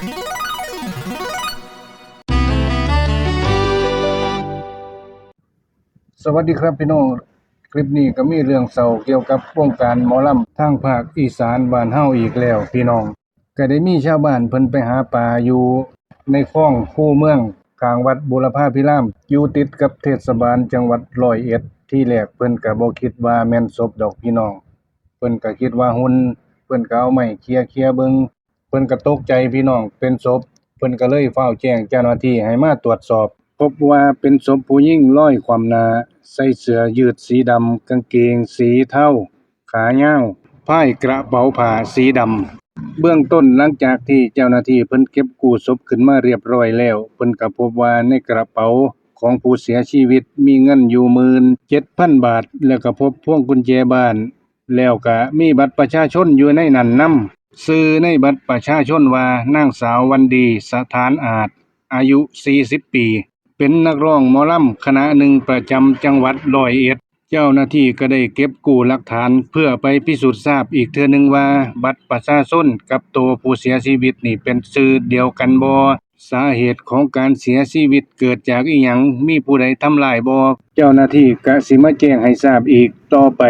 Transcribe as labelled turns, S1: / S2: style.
S1: สวัสดีครับพี่น้อง คลิปนี้ก็มีเรื่องเศร้าเกี่ยวกับวงการหมอลำทางภาคอีสานบ้านเฮาอีกแล้วพี่น้อง ก็ได้มีชาวบ้านเพิ่นไปหาปลาอยู่ในคลองคู่เมืองข้างวัดบุรพาพิราม อยู่ติดกับเทศบาลจังหวัดร้อยเอ็ด ที่แรกเพิ่นก็บ่คิดว่าแม่นศพดอกพี่น้อง เพิ่นก็คิดว่าหุ่นเพิ่นก็เอาไม้เคลียร์ๆเบิง เพิ่นก็ตกใจพี่น้องเป็นศพเพิ่นก็เลยฟ้าแจ้งเจ้าหน้าที่ให้มาตรวจสอบ พบว่าเป็นศพผู้หญิงลอยคว่ำหนาใส่เสื้อยืดสีดำกางเกงสีเทาขายาวพากระเป๋าผ้าสีดำเบื้องต้นหลังจากที่เจ้าหน้าที่เพิ่นเก็บกู้ศพขึ้นมาเรียบร้อยแล้ว เพิ่นก็พบว่าในกระเป๋าของผู้เสียชีวิตมีเงินอยู่17,000บาท แล้วก็พบพวงกุญแจบ้าน แล้วก็มีบัตรประชาชนอยู่ในนั้นนำชื่อในบัตรประชาชนว่านางสาววันดีสถานอาจ อายุ 40 ปี เป็นนักร้องหมอลำคณะหนึ่งประจำจังหวัดร้อยเอ็ด เจ้าหน้าที่ก็ได้เก็บกู้หลักฐานเพื่อไปพิสูจน์ทราบอีกเทื่อหนึงว่า บัตรประชาชนกับตัวผู้เสียชีวิตนี่เป็นชื่อเดียวกันบ่สาเหตุของการเสียชีวิตเกิดจากอีหยังมีผู้ใดทำลายบ่เจ้าหน้าที่ก็สิมาแจ้งให้ทราบอีกต่อไป